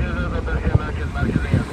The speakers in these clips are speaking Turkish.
مركز هذا مركز مركزية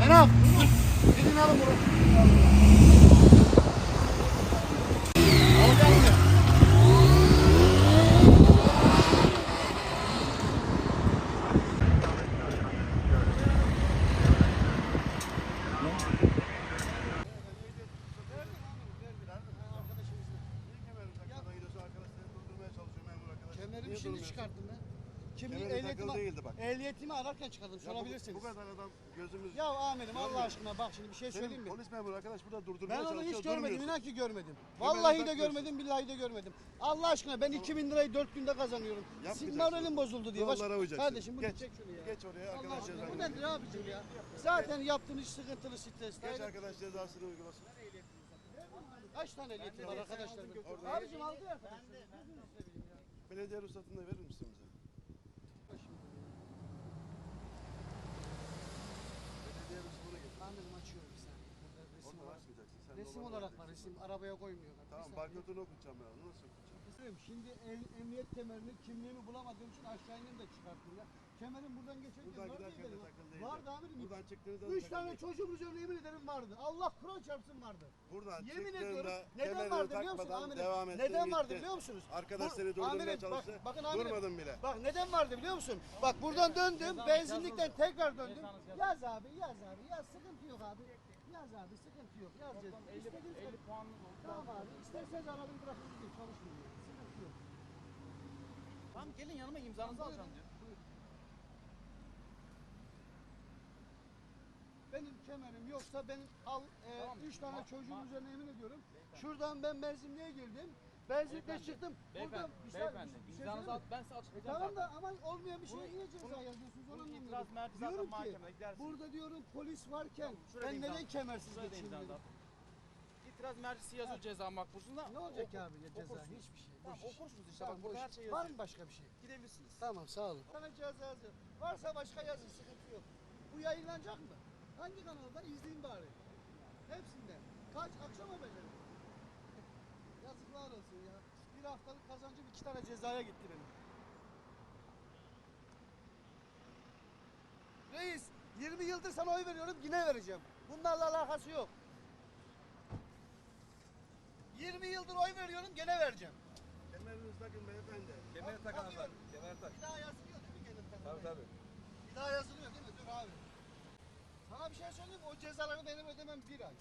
Benim. Gidin alın bunu. Kemerimi şimdi çıkarttım ben. Kimliği Kemeri takılı ehliyetimi, değildi bak. ehliyetimi ararken çıkardım. Ya bu- Sorabilirsiniz. Bu kadar adam gözümüz... Ya amirim Allah aşkına bak şimdi bir şey Senin söyleyeyim mi? polis memuru arkadaş burada durdurmaya Ben onu çalışıyor. hiç görmedim. durmuyorsun. inan ki görmedim. Vallahi de takmıyorsun. görmedim, billahi de görmedim. Allah aşkına ben 2000 lirayı 4 günde kazanıyorum. Sizin Yapmayacaksın. moralim bozuldu diye. Baş- Kurallara uyacaksın. Kardeşim bunu Geç. çek şunu ya. Geç oraya Allah arkadaş aşkına bu nedir abicim ya? Zaten yaptığın iş sıkıntılı stres. Geç arkadaş cezasını uygulasın. Kaç tane ehliyetin var arkadaşlar? Orada- Abicim aldı ya. Belediye ruhsatını da verir misin bize? Belediye ruhsatını getir. Amirim açıyorum bir saniye. Burada resim Oradan olarak. açmayacaksın. Sen Resim Resim arabaya koymuyor. Tamam Bir saniye. barkodunu okutacağım ben onu. Nasıl okutacağım? Efendim, Şimdi em- emniyet kemerini kimliğimi bulamadığım için aşağı indim de çıkarttım ya. Kemerim buradan geçerken Buradan var giderken de değil takıl değil. Vardı amirim. Buradan çıktığınızda Üç tane değil. çocuğum üzerine yemin ederim vardı. Allah Kur'an çarpsın vardı. Buradan Yemin çıktığında ediyorum. Neden kemerini vardı biliyor musun takmadan amirim? devam ettin Neden vardı gittin. biliyor musunuz? Arkadaş Bu- seni durdurmaya amirim, çalıştı. Bak, bakın amirim. Durmadın bile. Bak neden vardı biliyor musun? Bak buradan döndüm, benzinlikten tekrar döndüm. Yaz abi, yaz abi, yaz sıkıntı yok abi. Yaz abi, sıkıntı yok. Yaz ceza. İstediğiniz kadar. Tamam abi, isterseniz arabayı bırakın gidin, çalışmıyor. Sıkıntı yok. Tamam gelin yanıma imzanızı alacağım diyor. Benim kemerim yoksa benim al e, Tamam, üç tane ma- ma- üzerine yemin ediyorum. Şuradan ben benzinliğe girdim. Benzinlikte Beyefendi, çıktım. Beyefendi, Buradan şey- beyefendi. şey imzanızı söyleyeyim al, ben size E açıklayacağım tamam zaten. da ama olmayan bir şeye Bunu- niye ceza bunu- yazıyorsunuz onu bunun anlamıyorum. itiraz merkezi zaten Diyorum ki mahkemede gidersiniz. burada diyorum polis varken Şurada ben imza- neden kemersiz Şurada da geçeyim imzanızı dedim. al. İtiraz mercisi yazıyor ceza makbuzunda. Ne olacak Oku- abi ya ceza okursunuz. hiçbir şey. Tamam boş iş. okursunuz işte Tamam, bak burada her şey Var yazıyor. mı başka bir şey? Gidebilirsiniz. Tamam sağ olun. Sana ceza yazıyor. Varsa başka yazın sıkıntı yok. Bu yayınlanacak mı? Hangi kanalda? İzleyin bari. Hepsinde. Bir haftalık kazancım iki tane cezaya gitti benim. Reis 20 yıldır sana oy veriyorum yine vereceğim. Bunlarla alakası yok. 20 yıldır oy veriyorum gene vereceğim. Kemerinizi takın beyefendi. Kemeri takan adam. Kemer tak. Bir daha yazılıyor değil mi gelin Tabii tabii. Bir daha yazılıyor değil mi? Dur abi. Sana bir şey söyleyeyim mi? O cezaları benim ödemem bir ay.